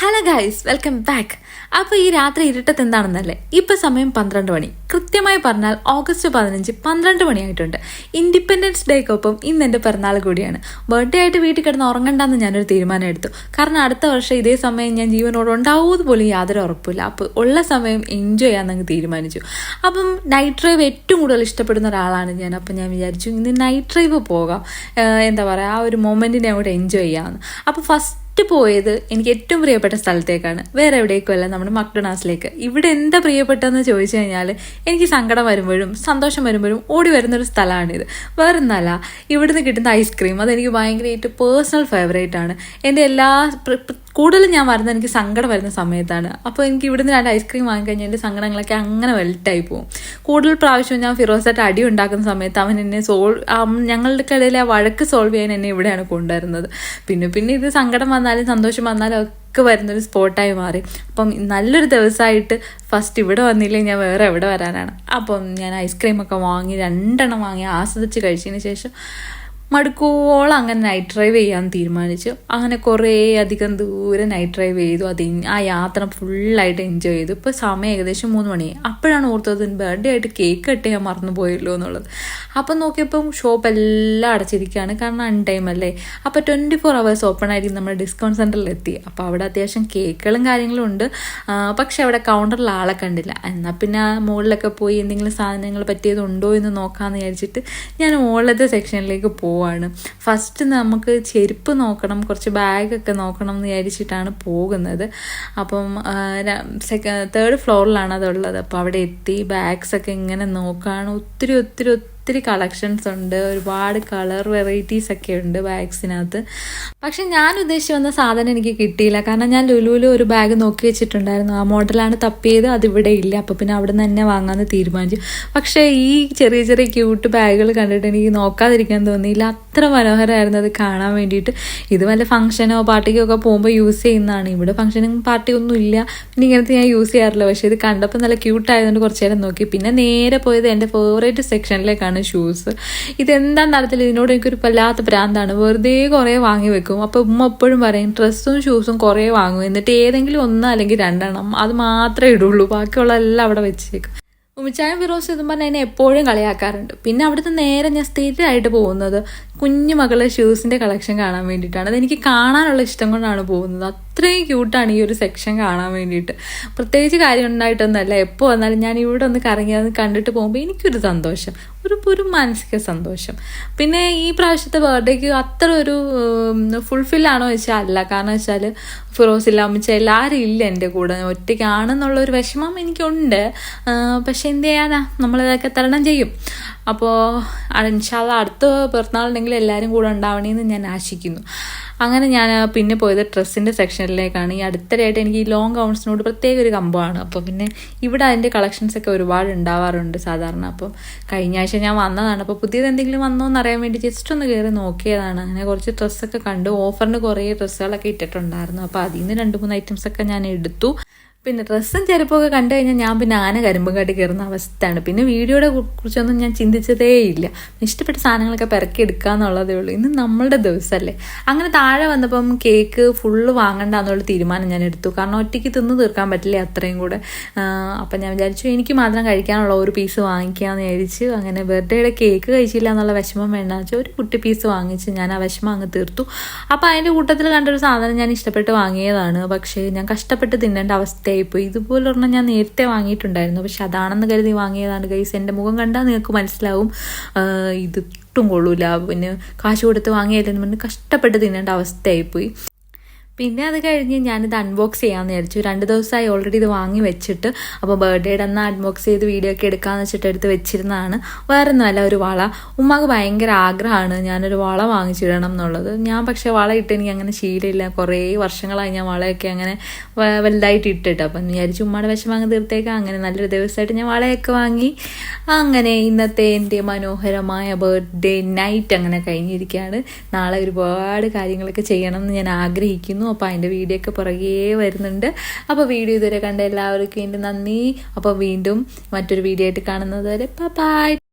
Hello guys welcome back അപ്പോൾ ഈ രാത്രി ഇരുട്ടത്ത് എന്താണെന്നല്ലേ? ഇപ്പൊ സമയം പന്ത്രണ്ട് മണി. കൃത്യമായി പറഞ്ഞാൽ ഓഗസ്റ്റ് പതിനഞ്ച് പന്ത്രണ്ട് മണിയായിട്ടുണ്ട്. ഇൻഡിപെൻഡൻസ് ഡേക്കൊപ്പം ഇന്ന് എന്റെ പിറന്നാൾ കൂടിയാണ്. ബർത്ത്ഡേ ആയിട്ട് വീട്ടിൽ കിടന്ന് ഉറങ്ങണ്ടെന്ന് ഞാനൊരു തീരുമാനം എടുത്തു കാരണം അടുത്ത വർഷം ഇതേ സമയം ഞാൻ ജീവനോട് ഉണ്ടാവുമെന്ന് പോലും യാതൊരു ഉറപ്പില്ല അപ്പോൾ ഉള്ള സമയം എൻജോയ് ചെയ്യാമെന്നങ്ങ് തീരുമാനിച്ചു. അപ്പം നൈറ്റ് ഡ്രൈവ് ഏറ്റവും കൂടുതൽ ഇഷ്ടപ്പെടുന്ന ഒരാളാണ് ഞാൻ. അപ്പം ഞാൻ വിചാരിച്ചു ഇന്ന് നൈറ്റ് ഡ്രൈവ് പോകാം. എന്താ പറയുക ആ ഒരു മൊമെന്റിനെ അങ്ങോട്ട് എൻജോയ് ചെയ്യാമെന്ന് അപ്പോൾ ഫസ്റ്റ് ഫസ്റ്റ് പോയത് എനിക്ക് ഏറ്റവും പ്രിയപ്പെട്ട സ്ഥലത്തേക്കാണ്. വേറെ എവിടേക്കുമല്ല നമ്മുടെ മക്ഡൊണാൾഡ്സിലേക്ക്. ഇവിടെ എന്താ പ്രിയപ്പെട്ടതെന്ന് ചോദിച്ചു കഴിഞ്ഞാൽ എനിക്ക് സങ്കടം വരുമ്പോഴും സന്തോഷം വരുമ്പോഴും ഓടി വരുന്നൊരു സ്ഥലമാണിത്. വേറെ ഒന്നല്ല ഇവിടുന്ന് കിട്ടുന്ന ഐസ്ക്രീം അതെനിക്ക് ഭയങ്കരമായിട്ട് പേഴ്സണൽ ഫേവറേറ്റ് ആണ്. എന്റെ എല്ലാ കൂടുതലും ഞാൻ വരുന്നത് എനിക്ക് സങ്കടം വരുന്ന സമയത്താണ്. അപ്പോൾ എനിക്ക് ഇവിടുന്ന് രണ്ട് ഐസ്ക്രീം വാങ്ങിക്കഴിഞ്ഞാൽ എന്റെ സങ്കടങ്ങളൊക്കെ അങ്ങനെ വെൽട്ടായി പോകും കൂടുതൽ പ്രാവശ്യം ഞാൻ ഫിറോസായിട്ട് അടി ഉണ്ടാക്കുന്ന സമയത്ത് അവൻ എന്നെ സോൾവ് ഞങ്ങളുടെ ഇടയിൽ ആ വഴക്ക് സോൾവ് ചെയ്യാൻ എന്നെ ഇവിടെയാണ് കൊണ്ടുവരുന്നത്. പിന്നെ പിന്നെ ഇത് സങ്കടം വന്നാലും സന്തോഷം വന്നാലും ഒക്കെ വരുന്നൊരു സ്പോട്ടായി മാറി. അപ്പം നല്ലൊരു ദിവസമായിട്ട് ഫസ്റ്റ് ഇവിടെ വന്നില്ലേ ഞാൻ വേറെ എവിടെ വരാനാണ്. അപ്പം ഞാൻ ഐസ്ക്രീമൊക്കെ വാങ്ങി രണ്ടെണ്ണം വാങ്ങി ആസ്വദിച്ച് കഴിച്ചതിന് ശേഷം മടുക്കോളം അങ്ങനെ നൈറ്റ് ഡ്രൈവ് ചെയ്യാൻ തീരുമാനിച്ചു. അങ്ങനെ കുറേ അധികം ദൂരെ നൈറ്റ് ഡ്രൈവ് ചെയ്തു. അത് ആ യാത്ര ഫുള്ളായിട്ട് എൻജോയ് ചെയ്തു. ഇപ്പോൾ സമയം ഏകദേശം മൂന്ന് മണി. അപ്പോഴാണ് ഓർത്തത് ബർത്ത്ഡേ ആയിട്ട് കേക്ക് കട്ട് ചെയ്യാൻ മറന്നു പോയല്ലോ എന്നുള്ളത്. അപ്പം നോക്കിയപ്പം ഷോപ്പ് എല്ലാം അടച്ചിരിക്കുകയാണ്. കാരണം അൺ ടൈം അല്ലേ? അപ്പോൾ ട്വന്റി ഫോർ അവേഴ്സ് ഓപ്പൺ ആയിരിക്കും നമ്മുടെ ഡിസ്കൗണ്ട് സെന്ററിൽ എത്തി. അപ്പോൾ അവിടെ അത്യാവശ്യം കേക്കുകളും കാര്യങ്ങളും ഉണ്ട്. പക്ഷേ അവിടെ കൗണ്ടറിൽ ആളെ കണ്ടില്ല. എന്നാൽ പിന്നെ മുകളിലൊക്കെ പോയി എന്തെങ്കിലും സാധനങ്ങൾ പറ്റിയതുണ്ടോ എന്ന് നോക്കാമെന്ന് വിചാരിച്ചിട്ട് ഞാൻ മുകളിലത്തെ സെക്ഷനിലേക്ക് പോവാണ്. ഫസ്റ്റ് നമുക്ക് ചെരുപ്പ് നോക്കണം കുറച്ച് ബാഗൊക്കെ നോക്കണം എന്ന് വിചാരിച്ചിട്ടാണ് പോകുന്നത്. അപ്പം തേർഡ് ഫ്ലോറിലാണ് അതുള്ളത്. അപ്പോൾ അവിടെ എത്തി ബാഗ്സൊക്കെ ഇങ്ങനെ നോക്കുകയാണ് ഒത്തിരി ഒത്തിരി ഒത്തിരി കളക്ഷൻസ് ഉണ്ട് ഒരുപാട് കളർ വെറൈറ്റീസ് ഒക്കെ ഉണ്ട് ബാഗ്സിനകത്ത് പക്ഷെ ഞാൻ ഉദ്ദേശിച്ച് വന്ന സാധനം എനിക്ക് കിട്ടിയില്ല. കാരണം ഞാൻ ലുലുവിൽ ഒരു ബാഗ് നോക്കി വെച്ചിട്ടുണ്ടായിരുന്നു. ആ മോഡലാണ് തപ്പിയത് അതിവിടെ ഇല്ല. അപ്പോൾ പിന്നെ അവിടെ നിന്ന് തന്നെ വാങ്ങാമെന്ന് തീരുമാനിച്ചു. പക്ഷേ ഈ ചെറിയ ചെറിയ ക്യൂട്ട് ബാഗുകൾ കണ്ടിട്ട് എനിക്ക് നോക്കാതിരിക്കാൻ തോന്നിയില്ല. അത്ര മനോഹരമായിരുന്നു അത് കാണാൻ വേണ്ടിയിട്ട്. ഇത് വല്ല ഫംഗ്ഷനോ പാർട്ടിക്കോ ഒക്കെ പോകുമ്പോൾ യൂസ് ചെയ്യുന്നതാണ്. ഇവിടെ ഫംഗ്ഷനും പാർട്ടി ഒന്നും ഇല്ല. പിന്നെ ഇങ്ങനത്തെ ഞാൻ യൂസ് ചെയ്യാറില്ല. പക്ഷേ ഇത് കണ്ടപ്പോൾ നല്ല ക്യൂട്ടായതുകൊണ്ട് കുറച്ച് നേരം നോക്കി. പിന്നെ നേരെ പോയത് എന്റെ ഫേവറേറ്റ് സെക്ഷനിലേക്കാണ് ഷൂസ് ഇതെന്താന്ന് നടത്തില്ല ഇതിനോട് എനിക്കൊരു വല്ലാത്ത ഭ്രാന്താണ്. വെറുതെ കുറേ വാങ്ങി വെക്കും. അപ്പോൾ ഉമ്മ എപ്പോഴും പറയും ഡ്രസ്സും ഷൂസും കുറേ വാങ്ങും. എന്നിട്ട് ഏതെങ്കിലും ഒന്ന് അല്ലെങ്കിൽ രണ്ടെണ്ണം അത് മാത്രമേ ഇടുള്ളൂ. ബാക്കിയുള്ള എല്ലാം അവിടെ വെച്ചേക്കും. ഉമിച്ചായ ഫിറോസ് ഇതും പറഞ്ഞാൽ എന്നെ എപ്പോഴും കളിയാക്കാറുണ്ട്. പിന്നെ അവിടുത്തെ നേരെ ഞാൻ സ്ഥിരമായിട്ട് പോകുന്നത് കുഞ്ഞു മകളുടെ ഷൂസിന്റെ കളക്ഷൻ കാണാൻ വേണ്ടിയിട്ടാണ്. അതെനിക്ക് കാണാനുള്ള ഇഷ്ടം കൊണ്ടാണ് പോകുന്നത്. അത്രയും ക്യൂട്ടാണ് ഈ ഒരു സെക്ഷൻ കാണാൻ വേണ്ടിയിട്ട്. പ്രത്യേകിച്ച് കാര്യം ഉണ്ടായിട്ടൊന്നുമല്ല എപ്പോൾ വന്നാലും ഞാൻ ഇവിടെ ഒന്ന് കറങ്ങി അത് കണ്ടിട്ട് പോകുമ്പോൾ എനിക്കൊരു സന്തോഷം. ഒരു ഒരു മാനസിക സന്തോഷം. പിന്നെ ഈ പ്രാവശ്യത്തെ ബർത്ത്ഡേക്ക് അത്ര ഒരു ഫുൾഫിൽ ആണോ വെച്ചാൽ അല്ല. കാരണം വെച്ചാൽ ഫിറോസ് ഇല്ല അമ്മച്ച എല്ലാവരും ഇല്ല എന്റെ കൂടെ. ഒറ്റയ്ക്കാണെന്നുള്ള ഒരു വിഷമം എനിക്കുണ്ട്. പക്ഷെ എന്ത് ചെയ്യാനാ? നമ്മളിതൊക്കെ തരണം ചെയ്യും. അപ്പോൾ ഇൻഷാല്ല അടുത്ത പിറന്നാളുണ്ടെങ്കിൽ എല്ലാവരും കൂടെ ഉണ്ടാവണേന്ന് ഞാൻ ആശിക്കുന്നു. അങ്ങനെ ഞാൻ പിന്നെ പോയത് ഡ്രസ്സിന്റെ സെക്ഷനിലേക്കാണ്. ഈ അടുത്തിടെയായിട്ട് എനിക്ക് ഈ ലോങ് ഗൗൺസിനോട് പ്രത്യേക ഒരു കമ്പമാണ്. അപ്പോൾ പിന്നെ ഇവിടെ അതിന്റെ കളക്ഷൻസ് ഒക്കെ ഒരുപാട് ഉണ്ടാവാറുണ്ട് സാധാരണ. അപ്പം കഴിഞ്ഞ ആഴ്ച ഞാൻ വന്നതാണ്. അപ്പോൾ പുതിയത് എന്തെങ്കിലും വന്നോ എന്നറിയാൻ വേണ്ടി ജസ്റ്റ് ഒന്ന് കയറി നോക്കിയതാണ്. അങ്ങനെ കുറച്ച് ഡ്രസ്സൊക്കെ കണ്ടു ഓഫറിന് കുറേ ഡ്രസ്സുകളൊക്കെ ഇട്ടിട്ടുണ്ടായിരുന്നു. അപ്പോൾ അതിൽ നിന്ന് രണ്ട് മൂന്ന് ഐറ്റംസൊക്കെ ഞാൻ എടുത്തു. പിന്നെ ഡ്രസ്സും ചെരുപ്പൊക്കെ കണ്ടു കഴിഞ്ഞാൽ ഞാൻ പിന്നെ ആന കരിമ്പും കാട്ടി കയറുന്ന അവസ്ഥയാണ്. പിന്നെ വീഡിയോയുടെ കുറിച്ചൊന്നും ഞാൻ ചിന്തിച്ചതേ ഇല്ല ഇഷ്ടപ്പെട്ട സാധനങ്ങളൊക്കെ പെറക്കി എടുക്കുക എന്നുള്ളതേ ഉള്ളൂ. ഇന്ന് നമ്മളുടെ ദിവസമല്ലേ അങ്ങനെ താഴെ വന്നപ്പം കേക്ക് ഫുള്ള് വാങ്ങണ്ട എന്നുള്ള തീരുമാനം ഞാൻ എടുത്തു. കാരണം ഒറ്റയ്ക്ക് തിന്ന് തീർക്കാൻ പറ്റില്ല അത്രയും കൂടെ. അപ്പം ഞാൻ വിചാരിച്ചു എനിക്ക് മാത്രം കഴിക്കാനുള്ള ഒരു പീസ് വാങ്ങിക്കാമെന്ന് വിചാരിച്ചു അങ്ങനെ ബർത്ത്ഡേയുടെ കേക്ക് കഴിച്ചില്ല എന്നുള്ള വിഷമം വേണ്ട വെച്ചാൽ ഒരു കുട്ടി പീസ് വാങ്ങിച്ച് ഞാൻ ആ വിഷമം അങ്ങ് തീർത്തു. അപ്പോൾ അതിന്റെ കൂട്ടത്തിൽ കണ്ടൊരു സാധനം ഞാൻ ഇഷ്ടപ്പെട്ട് വാങ്ങിയതാണ്. പക്ഷേ ഞാൻ കഷ്ടപ്പെട്ട് തിന്നേണ്ട അവസ്ഥയായിപ്പോയി ഇതുപോലെ ഒരെണ്ണം ഞാൻ നേരത്തെ വാങ്ങിയിട്ടുണ്ടായിരുന്നു. പക്ഷെ അതാണെന്ന് കരുതി വാങ്ങിയതാണ്. ഗൈസ് എന്റെ മുഖം കണ്ടാൽ നിങ്ങൾക്ക് മനസ്സിലാവും. ഇത് ഒട്ടും കൊള്ളൂല. പിന്നെ കാശ് കൊടുത്ത് വാങ്ങിയല്ലെന്ന് പറഞ്ഞ് കഷ്ടപ്പെട്ട് തിന്നേണ്ട അവസ്ഥയായിപ്പോയി. പിന്നെ അത് കഴിഞ്ഞ് ഞാനിത് അൺബോക്സ് ചെയ്യാമെന്ന് വിചാരിച്ചു. രണ്ട് ദിവസമായി ഓൾറെഡി ഇത് വാങ്ങി വെച്ചിട്ട്. അപ്പോൾ ബർത്ത്ഡേയുടെ അന്ന് അൺബോക്സ് ചെയ്ത് വീഡിയോ ഒക്കെ എടുക്കാമെന്ന് വെച്ചിട്ട് എടുത്ത് വെച്ചിരുന്നതാണ്. വേറെ ഒന്നുമല്ല ഒരു വള. ഉമ്മാക്ക് ഭയങ്കര ആഗ്രഹമാണ്. ഞാനൊരു വള വാങ്ങിച്ചിടണം എന്നുള്ളത്. ഞാൻ പക്ഷേ വള ഇട്ട് എനിക്ക് അങ്ങനെ ശീലമില്ല. കുറേ വർഷങ്ങളായി ഞാൻ വളയൊക്കെ അങ്ങനെ വലുതായിട്ട് ഇട്ടിട്ട്. അപ്പം വിചാരിച്ചു ഉമ്മയുടെ വിഷം വാങ്ങി തീർത്തേക്കാം. അങ്ങനെ നല്ലൊരു ദിവസമായിട്ട് ഞാൻ വളയൊക്കെ വാങ്ങി. അങ്ങനെ ഇന്നത്തെ എന്റെ മനോഹരമായ ബർത്ത്ഡേ നൈറ്റ് അങ്ങനെ കഴിഞ്ഞിരിക്കുകയാണ്. നാളെ ഒരുപാട് കാര്യങ്ങളൊക്കെ ചെയ്യണം എന്ന് ഞാൻ ആഗ്രഹിക്കുന്നു. അപ്പോൾ അതിന്റെ വീഡിയോ ഒക്കെ പുറകേ വരുന്നുണ്ട്. അപ്പോൾ വീഡിയോ ഇതുവരെ കണ്ട എല്ലാവർക്കും എന്റെ നന്ദി. അപ്പോൾ വീണ്ടും മറ്റൊരു വീഡിയോ ആയിട്ട് കാണുന്നത് വരെ ബൈ